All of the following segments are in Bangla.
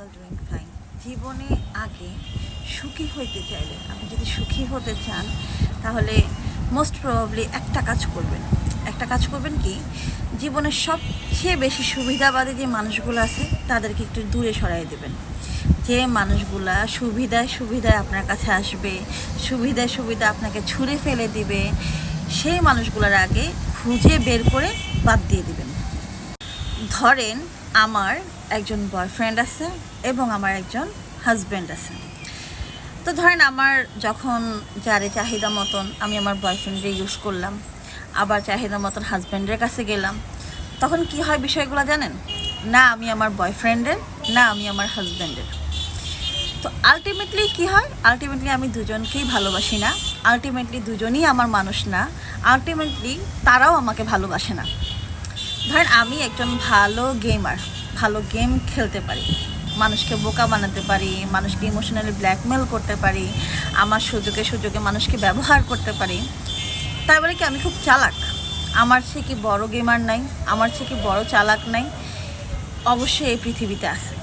ওয়েল ডুইং ফাইন জীবনে আগে সুখী হইতে চাইলে, আপনি যদি সুখী হতে চান, তাহলে মোস্ট প্রবাবলি একটা কাজ করবেন। একটা কাজ করবেন কি, জীবনের সবচেয়ে বেশি সুবিধাবাদী যে মানুষগুলো আছে, তাদেরকে একটু দূরে সরাই দেবেন। যে মানুষগুলা সুবিধায় সুবিধায় আপনার কাছে আসবে, সুবিধায় সুবিধা আপনাকে ছুঁড়ে ফেলে দিবে, সেই মানুষগুলোর আগে খুঁজে বের করে বাদ দিয়ে দিবেন। ধরেন আমার একজন বয়ফ্রেন্ড আছে এবং আমার একজন হাজব্যান্ড আছে। তো ধরেন আমার যখন যারে চাহিদা মতন আমি আমার বয়ফ্রেন্ডে ইউজ করলাম, আবার চাহিদা মতন হাজব্যান্ডের কাছে গেলাম, তখন কি হয় বিষয়গুলো জানেন? না, আমি আমার বয়ফ্রেন্ডের না, আমি আমার হাজব্যান্ডের তো আলটিমেটলি কি হয়? আলটিমেটলি আমি দুজনকেই ভালোবাসি না আলটিমেটলি দুজনই আমার মানুষ না আলটিমেটলি তারাও আমাকে ভালোবাসে না। ধরেন আমি একজন ভালো গেমার ভালো গেম খেলতে পারি। মানুষকে বোকা বানাতে পারি, মানুষকে ইমোশনালি ব্ল্যাকমেল করতে পারি, আমার সুযোগে সুযোগে মানুষকে ব্যবহার করতে পারি। তাই বলে কি আমি খুব চালাক। আমার সে কি বড় গেমার নাই, আমার সে কি বড় চালাক নাই? অবশ্যই এই পৃথিবীতে আছে।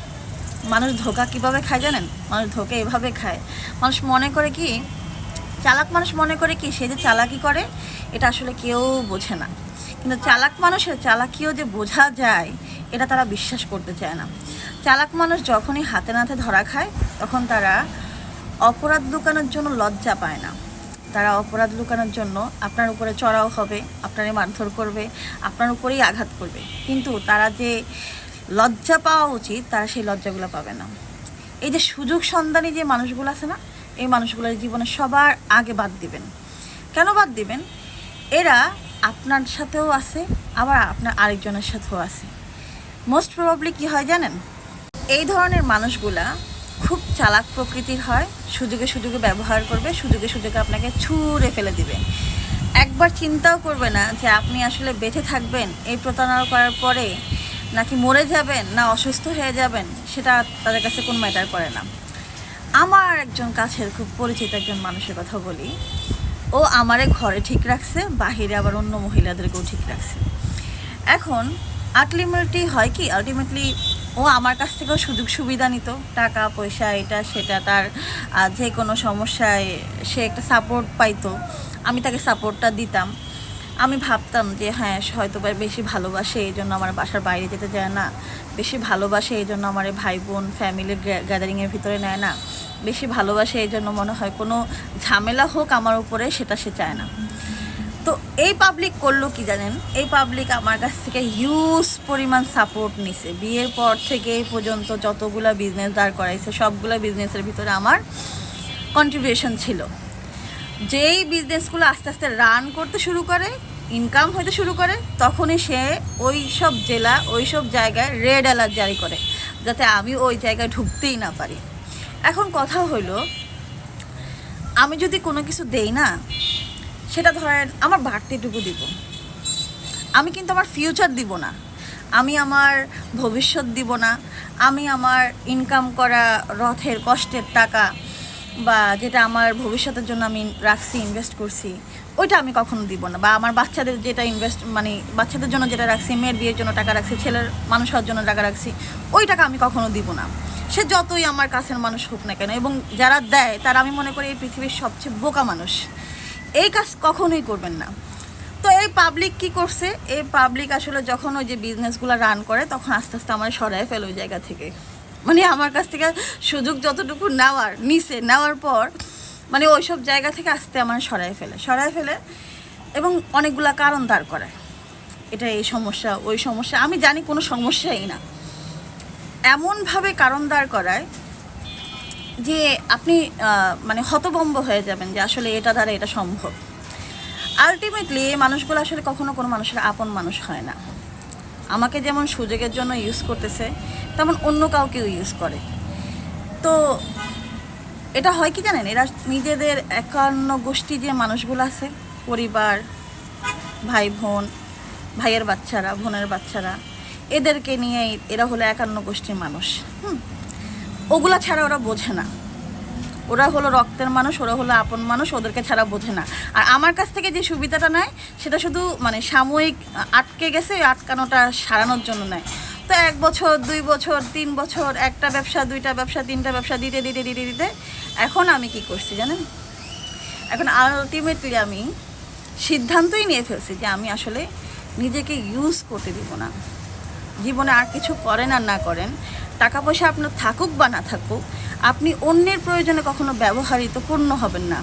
মানুষ ধোকা কীভাবে খায় জানেন? মানুষ ধোকা এভাবে খায়। মানুষ মনে করে কি, চালাক মানুষ মনে করে কি, সে যে চালাকি করে, এটা আসলে কেউ বোঝে না। কিন্তু চালাক মানুষের চালাকিও যে বোঝা যায়, এটা তারা বিশ্বাস করতে চায় না। চালাক মানুষ যখনই হাতে নাতে ধরা খায়, তখন তারা অপরাধ লুকানোর জন্য লজ্জা পায় না। তারা অপরাধ লুকানোর জন্য আপনার উপরে চড়াও হবে, আপনারে মারধর করবে, আপনার উপরেই আঘাত করবে। কিন্তু তারা যে লজ্জা পাওয়া উচিত, তারা সেই লজ্জাগুলো পাবে না। এই যে সুযোগ সন্ধানী যে মানুষগুলো আছে না, এই মানুষগুলোর জীবনে সবার আগে বাদ দিবেন। কেন বাদ দিবেন? এরা আপনার সাথেও আছে, আবার আপনার আরেকজনের সাথেও আছে। মোস্ট প্রবাবলি কী হয় জানেন? এই ধরনের মানুষগুলা খুব চালাক প্রকৃতির হয়, সুযোগে সুযোগে ব্যবহার করবে, সুযোগে সুযোগে আপনাকে ছুঁড়ে ফেলে দিবে। একবার চিন্তাও করবে না যে আপনি আসলে বেঁচে থাকবেন, এই প্রতারণা করার পরে নাকি মরে যাবেন, না অসুস্থ হয়ে যাবেন, সেটা তাদের কাছে কোনো ম্যাটার করে না। আমার একজন কাছের খুব পরিচিত একজন মানুষের কথা বলি। ও আমারে ঘরে ঠিক রাখছে, বাহিরে আবার অন্য মহিলাদেরকেও ঠিক রাখছে। এখন আলটিমেটলি হয় কি আলটিমেটলি ও আমার কাছ থেকেও সুযোগ সুবিধা নিত, টাকা, পয়সা, এটা, সেটা, তার যে কোনো সমস্যায় সে একটা সাপোর্ট পাইতো, আমি তাকে সাপোর্টটা দিতাম। আমি ভাবতাম যে হ্যাঁ হয়তো বা বেশি ভালোবাসে, এই জন্য আমার বাসার বাইরে যেতে চায় না। বেশি ভালোবাসে, এই জন্য আমার ভাই বোন ফ্যামিলির গ্যাদারিংয়ের ভিতরে নেয় না। বেশি ভালোবাসে, এই জন্য মনে হয় কোনো ঝামেলা হোক আমার উপরে, সেটা সে চায় না। তো এই পাবলিক করল কি জানেন? এই পাবলিক আমার কাছ থেকে হিউজ পরিমাণ সাপোর্ট নিছে। বিয়ের পর থেকে এই পর্যন্ত যতগুলো বিজনেস দাঁড় করাইছে, সবগুলো বিজনেসের ভিতরে আমার কন্ট্রিবিউশন ছিল। যেই বিজনেসগুলো আস্তে আস্তে রান করতে শুরু করে ইনকাম হতে শুরু করে, তখনই সে ওই সব জেলা ওই সব জায়গায় রেড অ্যালার্ট জারি করে, যাতে আমি ওই জায়গায় ঢুকতেই না পারি। এখন কথা হলো আমি যদি কোনো কিছু দেই না, সেটা ধরেন আমার বাড়তিটুকু দিব। আমি কিন্তু আমার ফিউচার দিব না। আমি আমার ভবিষ্যৎ দিব না। আমি আমার ইনকাম করা রথের কষ্টের টাকা বা যেটা আমার ভবিষ্যতের জন্য আমি রাখছি ইনভেস্ট করছি, ওইটা আমি কখনো দিব না। বা আমার বাচ্চাদের যেটা ইনভেস্ট মানে বাচ্চাদের জন্য যেটা রাখছি, মেয়ের বিয়ের জন্য টাকা রাখছি, ছেলের মানুষ হওয়ার জন্য টাকা রাখছি, ওই টাকা আমি কখনো দিব না। সে যতই আমার কাছের মানুষ হোক না কেন, এবং যারা দেয়, তারা আমি মনে করি এই পৃথিবীর সবচেয়ে বোকা মানুষ। এই কাজ কখনোই করবেন না। তো এই পাবলিক কি করছে? এই পাবলিক আসলে যখন ওই যে বিজনেসগুলো রান করে, তখন আস্তে আস্তে আমার সরাই ফেলে ওই জায়গা থেকে। মানে আমার কাছ থেকে সুযোগ যতটুকু নেওয়ার, নিছে, নেওয়ার পর মানে ওইসব জায়গা থেকে আস্তে আমার সরাই ফেলে সরাই ফেলে এবং অনেকগুলা কারণ দাঁড় করায়। এটা এই সমস্যা, ওই সমস্যা, আমি জানি কোনো সমস্যাই না। এমনভাবে কারণ দাঁড় করায় যে আপনি মানে হতভম্ব হয়ে যাবেন যে আসলে এটা দ্বারা এটা সম্ভব। আলটিমেটলি মানুষগুলো আসলে কখনো কোনো মানুষের আপন মানুষ হয় না। আমাকে যেমন সুযোগের জন্য ইউজ করতেছে, তেমন অন্য কাউকেও ইউজ করে। তো এটা হয় কি জানেন? এরা নিজেদের একান্ন গোষ্ঠী যে মানুষগুলো আছে, পরিবার ভাই বোন ভাইয়ের বাচ্চারা, বোনের বাচ্চারা, এদেরকে নিয়ে এরা হলো একান্ন গোষ্ঠীর মানুষ। হুম? ওগুলা ছাড়া ওরা বোঝে না। ওরা হলো রক্তের মানুষ, ওরা হলো আপন মানুষ, ওদেরকে ছাড়া বোঝে না। আর আমার কাছ থেকে যে সুবিধাটা নেয়, সেটা শুধু মানে সাময়িক আটকে গেছে, আটকানোটা সারানোর জন্য নেয়। তো এক বছর, দুই বছর, তিন বছর, একটা ব্যবসা, দুইটা ব্যবসা, তিনটা ব্যবসা, দিতে দিতে দিতে দিতে, এখন আমি কি করছি জানেন? এখন আলটিমেটলি আমি সিদ্ধান্তই নিয়ে ফেলছি যে আমি আসলে নিজেকে ইউজ করতে দিব না। জীবনে আর কিছু করেন আর না করেন টাকা পয়সা আপনার থাকুক বা না থাকুক, আপনি অন্যের প্রয়োজনে কখনো ব্যবহারিত পূর্ণ হবেন না।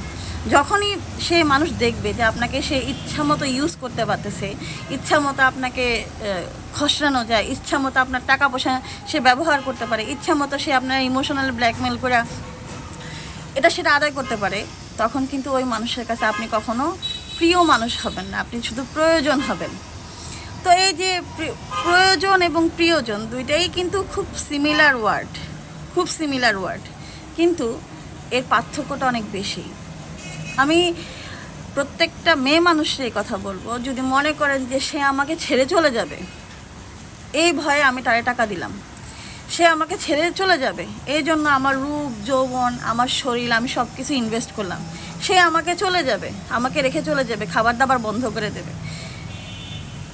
যখনই সে মানুষ দেখবে যে আপনাকে সে ইচ্ছা মতো ইউজ করতে পারতেছে, ইচ্ছা মতো আপনাকে খসড়ানো যায়, ইচ্ছা মতো আপনার টাকা পয়সা সে ব্যবহার করতে পারে, ইচ্ছা মতো সে আপনার ইমোশনাল ব্ল্যাকমেল করে এটা সেটা আদায় করতে পারে, তখন কিন্তু ওই মানুষের কাছে আপনি কখনো প্রিয় মানুষ হবেন না, আপনি শুধু প্রয়োজন হবেন। তো এই যে প্রয়োজন এবং প্রিয়জন দুইটাই কিন্তু খুব সিমিলার ওয়ার্ড খুব সিমিলার ওয়ার্ড কিন্তু এর পার্থক্যটা অনেক বেশি। আমি প্রত্যেকটা মেয়ে মানুষের এই কথা বলব, যদি মনে করেন যে সে আমাকে ছেড়ে চলে যাবে, এই ভয়ে আমি তারে টাকা দিলাম। সে আমাকে ছেড়ে চলে যাবে, এই জন্য আমার রূপ, যৌবন, আমার শরীর, আমি সব কিছু ইনভেস্ট করলাম। সে আমাকে চলে যাবে, আমাকে রেখে চলে যাবে, খাবার দাবার বন্ধ করে দেবে।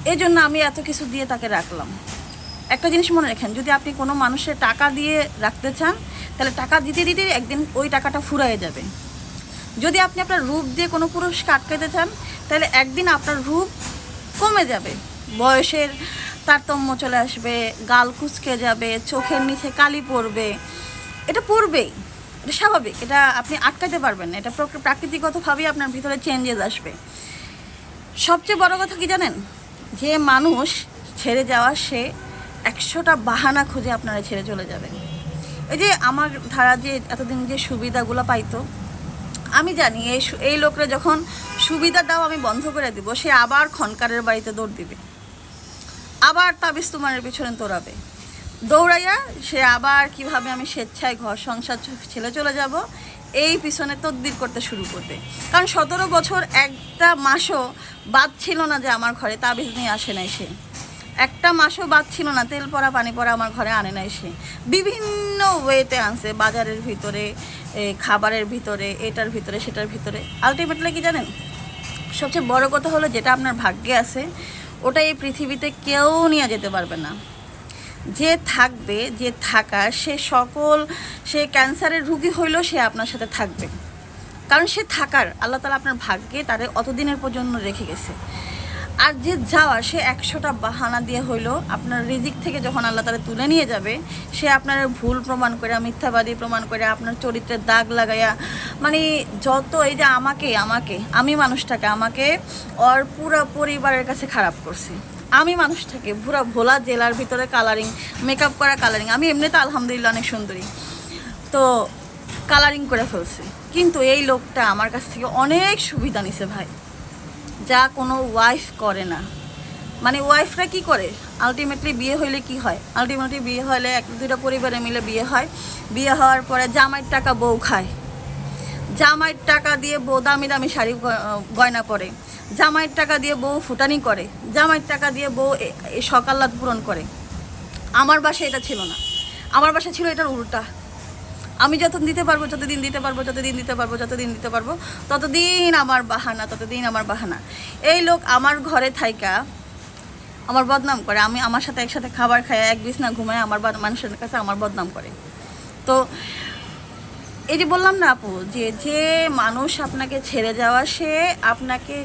এই জন্য আমি এত কিছু দিয়ে তাকে রাখলাম। একটা জিনিস মনে রাখেন, যদি আপনি কোনো মানুষের টাকা দিয়ে রাখতে চান, তাহলে টাকা দিতে দিতে একদিন ওই টাকাটা ফুরায়ে যাবে। যদি আপনি আপনার রূপ দিয়ে কোনো পুরুষকে আটকাতে চান, তাহলে একদিন আপনার রূপ কমে যাবে। বয়সের তারতম্য চলে আসবে, গাল কুচকে যাবে, চোখের নিচে কালি পড়বে। এটা পড়বেই, এটা স্বাভাবিক, এটা আপনি আটকাতে পারবেন না, এটা প্রকৃ- প্রাকৃতিকগতভাবেই আপনার ভিতরে চেঞ্জেস আসবে। সবচেয়ে বড় কথা কি জানেন? যে মানুষ ছেড়ে যাওয়া, সে একশোটা বাহানা খুঁজে আপনারা ছেড়ে চলে যাবেন। এই যে আমার ধারা যে এতদিন যে সুবিধাগুলো পাইতো, আমি জানি এই এই লোকরা যখন সুবিধা দাও আমি বন্ধ করে দিব, সে আবার খনকারের বাড়িতে দৌড় দিবে। আবার তাবিজ তোমারের পিছনে দৌড়াবে। দৌড়াইয়া সে আবার কীভাবে আমি স্বেচ্ছায় ঘর সংসার ছেলে চলে যাব এই পিছনে তদবির করতে শুরু করবে। কারণ সতেরো বছর একটা মাসও বাদ ছিল না যে আমার ঘরে, তাবিজ নিয়ে আসে নাই সে। একটা মাসও বাদ ছিল না, তেল পড়া, পানি পড়া আমার ঘরে আনে নাই সে। বিভিন্ন ওয়েতে আনছে, বাজারের ভিতরে খাবারের ভিতরে, এটার ভিতরে, সেটার ভিতরে। আলটিমেটলি কি জানেন? সবচেয়ে বড় কথা হলো যেটা আপনার ভাগ্যে আছে, ওটা এই পৃথিবীতে কেউ নিয়ে যেতে পারবে না। যে থাকবে, যে থাকা, সে সকল, সে ক্যান্সারের রুগী হইলেও সে আপনার সাথে থাকবে। কারণ সে থাকার, আল্লাহ তালা আপনার ভাগ্যে তারে অতদিনের পর্যন্ত রেখে গেছে। আর যে যাওয়া, সে একশোটা বাহানা দিয়ে হইল আপনার রিজিক থেকে যখন আল্লাহ তালা তুলে নিয়ে যাবে, সে আপনার ভুল প্রমাণ করে মিথ্যাবাদী প্রমাণ করে আপনার চরিত্রে দাগ লাগাইয়া মানে যত এই যে আমাকে আমাকে, আমি মানুষটাকে, আমাকে ওর পুরো পরিবারের কাছে খারাপ করছি। আমি মানুষটাকে পুরো ভোলা জেলার ভিতরে কালারিং মেকআপ করা কালারিং আমি এমনিতে আলহামদুলিল্লাহ অনেক সুন্দরী। তো কালারিং করে ফেলছি। কিন্তু এই লোকটা আমার কাছ থেকে অনেক সুবিধা নিছে ভাই। যা কোনো ওয়াইফ করে না। মানে ওয়াইফরা কি করে? আলটিমেটলি বিয়ে হইলে কি হয়? আলটিমেটলি বিয়ে হলে এক দুটা পরিবারে মিলে বিয়ে হয়। বিয়ে হওয়ার পরে জামাইয়ের টাকা বউ খায়। জামাইয়ের টাকা দিয়ে বউ দামি দামি শাড়ি গয়না পরে। জামাইয়ের টাকা দিয়ে বউ ফুটানি করে, জামাইয়ের টাকা দিয়ে বউ সকাল্লাত পূরণ করে। আমার বাসায় এটা ছিল না। আমার বাসায় ছিল এটার উল্টা। আমি যত দিতে পারব, যতদিন দিতে পারব, যতদিন দিতে পারব, যতদিন দিতে পারব, ততদিন আমার বাহানা, ততদিন আমার বাহানা। এই লোক আমার ঘরে থাইকা আমার বদনাম করে। আমি আমার সাথে একসাথে খাবার খায় এক বিছনা ঘুমায় আমার মানুষের কাছে আমার বদনাম করে। তো এই যে বললাম না আপু, যে যে মানুষ আপনাকে ছেড়ে যাওয়া, সে আপনাকে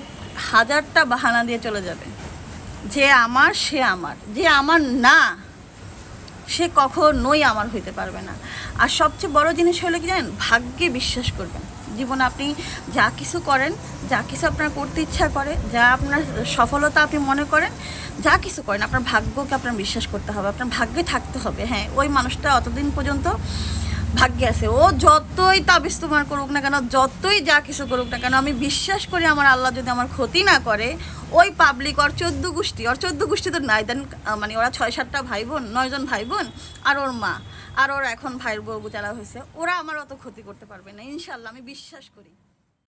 হাজারটা বাহানা দিয়ে চলে যাবে। যে আমার, সে আমার। যে আমার না, সে কখনোই আমার হইতে পারবে না। আর সবচেয়ে বড় জিনিস হলো কি জানেন? ভাগ্যে বিশ্বাস করবেন। জীবনে আপনি যা কিছু করেন, যা কিছু আপনার করতে ইচ্ছা করে, যা আপনার সফলতা আপনি মনে করেন, যা কিছু করেন, আপনার ভাগ্যকে আপনার বিশ্বাস করতে হবে, আপনার ভাগ্যে থাকতে হবে। হ্যাঁ ওই মানুষটা অতদিন পর্যন্ত ভাগ্যে আছে। ও যতই তাবিজ তোমার করুক না কেন, যতই যা কিছু করুক না কেন, আমি বিশ্বাস করি আমার আল্লাহ যদি আমার ক্ষতি না করে, ওই পাবলিক ওর চোদ্দ গোষ্ঠী, ওর চোদ্দ গোষ্ঠী তো নাই দেন মানে ওরা ছয় সাতটা ভাই বোন নয়জন ভাই বোন আর ওর মা, আর ওর এখন ভাইয়ের বউ যারা হয়েছে, ওরা আমার অত ক্ষতি করতে পারবে না, ইনশাল্লাহ, আমি বিশ্বাস করি।